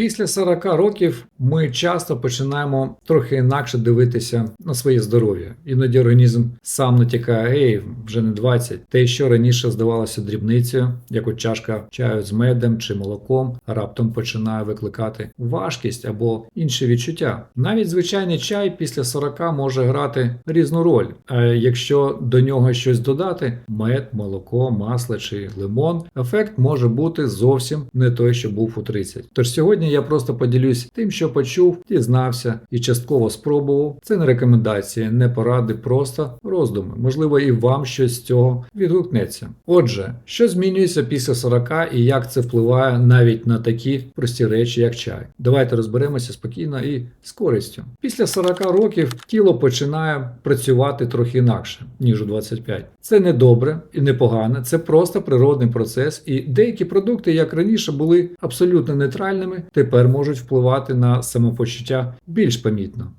Після 40 років ми часто починаємо трохи інакше дивитися на своє здоров'я. Іноді організм сам натякає, ей, вже не 20. Те, що раніше здавалося дрібницею, як от чашка чаю з медом чи молоком, раптом починає викликати важкість або інші відчуття. Навіть звичайний чай після 40 може грати різну роль. А якщо до нього щось додати, мед, молоко, масло чи лимон, ефект може бути зовсім не той, що був у 30. Тож сьогодні я просто поділюсь тим, що почув, дізнався і частково спробував. Це не рекомендації, не поради, просто роздуми. Можливо, і вам щось з цього відгукнеться. Отже, що змінюється після 40 і як це впливає навіть на такі прості речі, як чай. Давайте розберемося спокійно і з користю. Після 40 років тіло починає працювати трохи інакше, ніж у 25. Це не добре і не погано, це просто природний процес, і деякі продукти, як раніше, були абсолютно нейтральними, тепер можуть впливати на самопочуття більш помітно.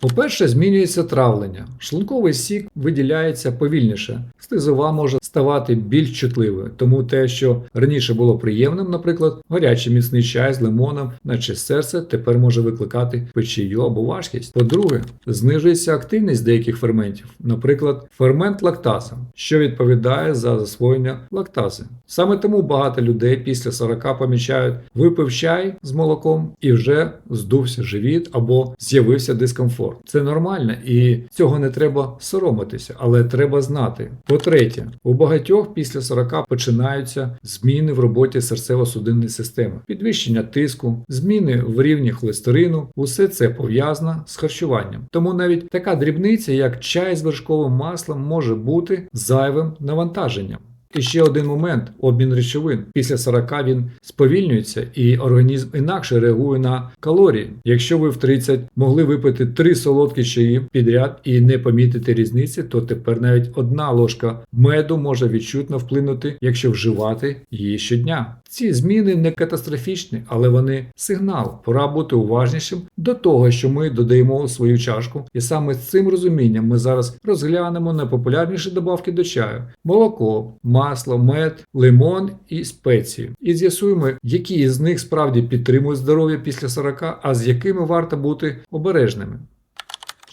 По-перше, змінюється травлення. Шлунковий сік виділяється повільніше. Слизова може ставати більш чутливою, тому те, що раніше було приємним, наприклад, гарячий міцний чай з лимоном, наче серце, тепер може викликати печію або важкість. По-друге, знижується активність деяких ферментів, наприклад, фермент лактаза, що відповідає за засвоєння лактази. Саме тому багато людей після 40 помічають, випив чай з молоком і вже здувся живіт або з'явився дискомфорт. Це нормально і цього не треба соромитися, але треба знати. По-третє, у багатьох після 40 починаються зміни в роботі серцево-судинної системи, підвищення тиску, зміни в рівні холестерину. Усе це пов'язано з харчуванням. Тому навіть така дрібниця, як чай з вершковим маслом, може бути зайвим навантаженням. І ще один момент обмін речовин. Після 40 він сповільнюється і організм інакше реагує на калорії. Якщо ви в 30 могли випити 3 солодкі чаї підряд і не помітити різниці, то тепер навіть одна ложка меду може відчутно вплинути, якщо вживати її щодня. Ці зміни не катастрофічні, але вони сигнал. Пора бути уважнішим до того, що ми додаємо у свою чашку. І саме з цим розумінням ми зараз розглянемо найпопулярніші добавки до чаю: молоко, масло, мед, лимон і спеції. І з'ясуємо, які із них справді підтримують здоров'я після 40, а з якими варто бути обережними.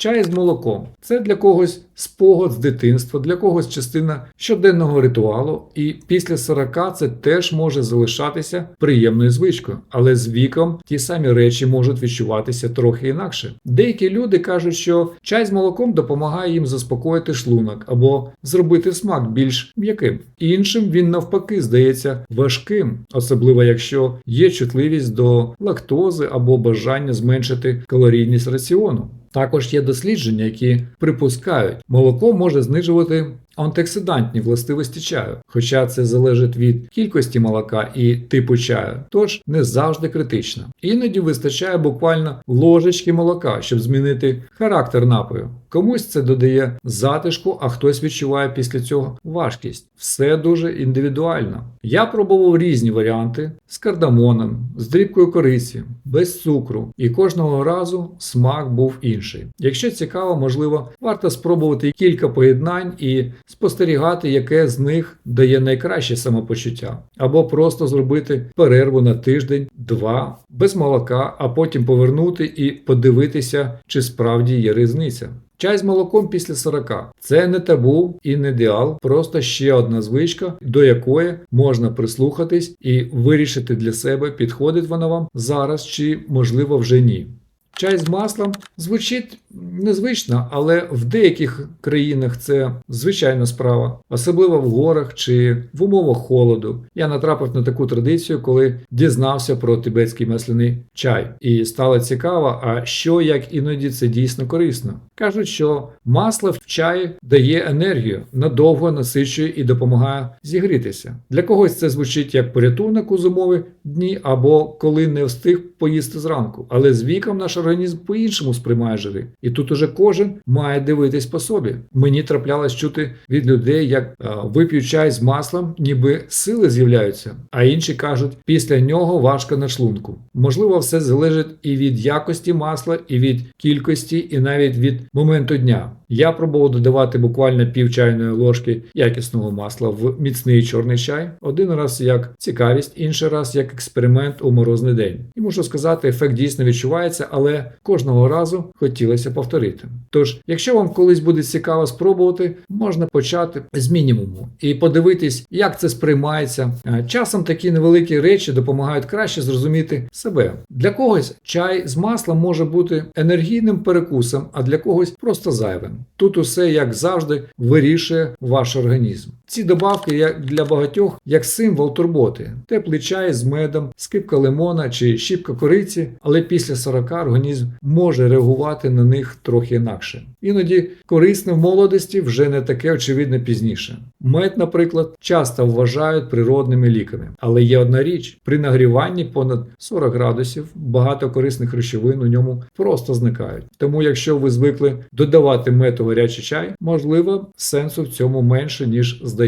Чай з молоком це для когось спогад з дитинства, для когось частина щоденного ритуалу, і після 40 це теж може залишатися приємною звичкою, але з віком ті самі речі можуть відчуватися трохи інакше. Деякі люди кажуть, що чай з молоком допомагає їм заспокоїти шлунок або зробити смак більш м'яким. Іншим він навпаки здається важким, особливо якщо є чутливість до лактози або бажання зменшити калорійність раціону. Також є дослідження, які припускають, молоко може знижувати антиоксидантні властивості чаю, хоча це залежить від кількості молока і типу чаю, тож не завжди критично. Іноді вистачає буквально ложечки молока, щоб змінити характер напою. Комусь це додає затишку, а хтось відчуває після цього важкість. Все дуже індивідуально. Я пробував різні варіанти з кардамоном, з дрібкою кориці, без цукру, і кожного разу смак був інший. Якщо цікаво, можливо, варто спробувати кілька поєднань і спостерігати, яке з них дає найкраще самопочуття, або просто зробити перерву на тиждень-два без молока, а потім повернути і подивитися, чи справді є різниця. Чай з молоком після 40 це не табу і не ідеал, просто ще одна звичка, до якої можна прислухатись і вирішити для себе, підходить вона вам зараз чи можливо вже ні. Чай з маслом звучить незвично, але в деяких країнах це звичайна справа, особливо в горах чи в умовах холоду. Я натрапив на таку традицію, коли дізнався про тибетський масляний чай. І стало цікаво, а що як іноді це дійсно корисно. Кажуть, що масло в чаї дає енергію, надовго насичує і допомагає зігрітися. Для когось це звучить як порятунок у зимові дні або коли не встиг поїсти зранку. Але з віком наш організм по-іншому сприймає жири. І тут уже кожен має дивитись по собі. Мені траплялось чути від людей, як е, вип'ю чай з маслом, ніби сили з'являються, а інші кажуть, після нього важко на шлунку. Можливо, все залежить і від якості масла, і від кількості, і навіть від моменту дня. Я пробував додавати буквально пів чайної ложки якісного масла в міцний чорний чай. Один раз як цікавість, інший раз як експеримент у морозний день. І можу сказати, ефект дійсно відчувається, але кожного разу хотілося повторити. Тож, якщо вам колись буде цікаво спробувати, можна почати з мінімуму і подивитись, як це сприймається. Е, Часом такі невеликі речі допомагають краще зрозуміти себе. Для когось чай з маслом може бути енергійним перекусом, а для когось просто зайвим. Тут усе, як завжди, вирішує ваш організм. Ці добавки як для багатьох як символ турботи, теплий чай з медом, скипка лимона чи щіпка кориці, але після 40 організм може реагувати на них трохи інакше. Іноді корисне в молодості вже не таке очевидне пізніше. Мед, наприклад, часто вважають природними ліками, але є одна річ: при нагріванні понад 40 градусів багато корисних речовин у ньому просто зникають. Тому, якщо ви звикли додавати мед у гарячий чай, можливо, сенсу в цьому менше ніж здається.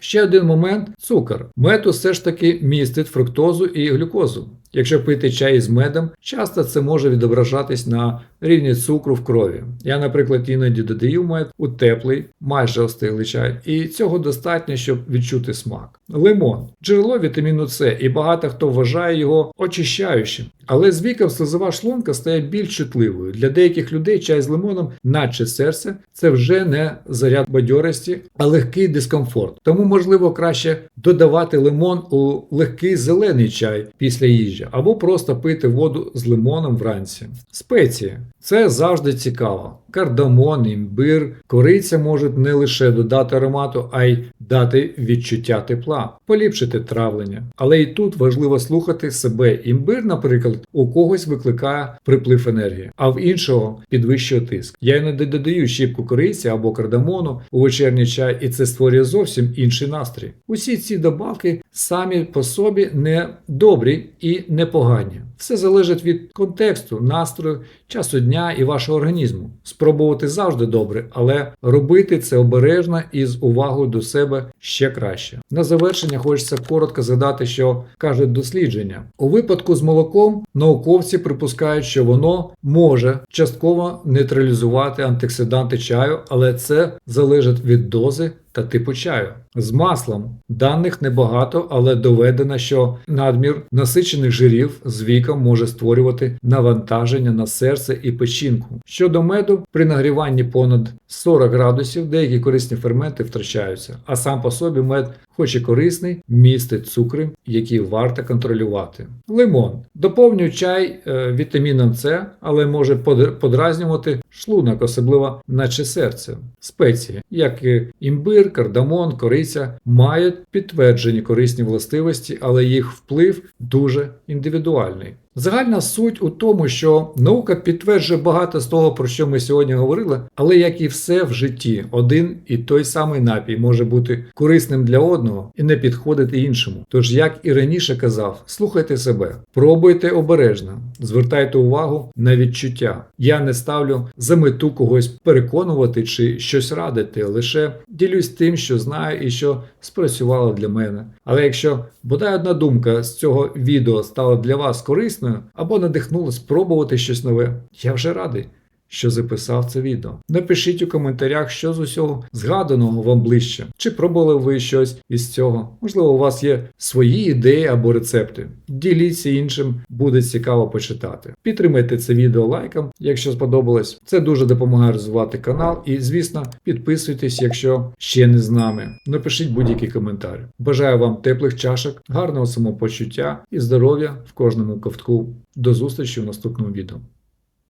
Ще один момент цукор. Мед усе ж таки містить фруктозу і глюкозу. Якщо пити чай із медом, часто це може відображатись на рівні цукру в крові. Я, наприклад, іноді додаю мед у теплий, майже остиглий чай, і цього достатньо, щоб відчути смак. Лимон джерело вітаміну С, і багато хто вважає його очищаючим. Але з віком слизова шлунка стає більш чутливою. Для деяких людей чай з лимоном, наче серце, це вже не заряд бадьорості, а легкий дискомфорт. Тому, можливо, краще додавати лимон у легкий зелений чай після їжі, або просто пити воду з лимоном вранці. Спеції це завжди цікаво. Кардамон, імбир, кориця можуть не лише додати аромату, а й дати відчуття тепла, поліпшити травлення. Але і тут важливо слухати себе. Імбир, наприклад, у когось викликає приплив енергії, а в іншого підвищує тиск. Я іноді додаю щіпку кориці або кардамону у вечірній чай, і це створює зовсім інший настрій. Усі ці добавки самі по собі не добрі і непогані. Все залежить від контексту, настрою, часу дня і вашого організму. Спробувати завжди добре, але робити це обережно і з увагою до себе ще краще. На завершення хочеться коротко згадати, що кажуть дослідження. У випадку з молоком науковці припускають, що воно може частково нейтралізувати антиоксиданти чаю, але це залежить від дози та типу чаю. З маслом даних небагато, але доведено, що надмір насичених жирів з віком може створювати навантаження на серце і печінку. Щодо меду, при нагріванні понад 40 градусів деякі корисні ферменти втрачаються, а сам по собі мед, хоч і корисний, містить цукри, які варто контролювати. Лимон доповнює чай е, вітаміном С, але може подразнювати шлунок, особливо наче серце. Спеції, як і імбир, кардамон, кориця, мають підтверджені корисні властивості, але їх вплив дуже індивідуальний. Загальна суть у тому, що наука підтверджує багато з того, про що ми сьогодні говорили, але як і все в житті, один і той самий напій може бути корисним для одного і не підходити іншому. Тож, як і раніше казав, слухайте себе, пробуйте обережно, звертайте увагу на відчуття. Я не ставлю за мету когось переконувати чи щось радити, лише ділюсь тим, що знаю і що спрацювало для мене. Але якщо бодай одна думка з цього відео стала для вас корисною або надихнула спробувати щось нове, я вже радий. Що записав це відео. Напишіть у коментарях, що з усього згаданого вам ближче, чи пробували ви щось із цього. Можливо, у вас є свої ідеї або рецепти. Діліться іншим, буде цікаво почитати. Підтримайте це відео лайком, якщо сподобалось. Це дуже допомагає розвивати канал. І, звісно, підписуйтесь, якщо ще не з нами. Напишіть будь-який коментар. Бажаю вам теплих чашок, гарного самопочуття і здоров'я в кожному ковтку. До зустрічі в наступному відео.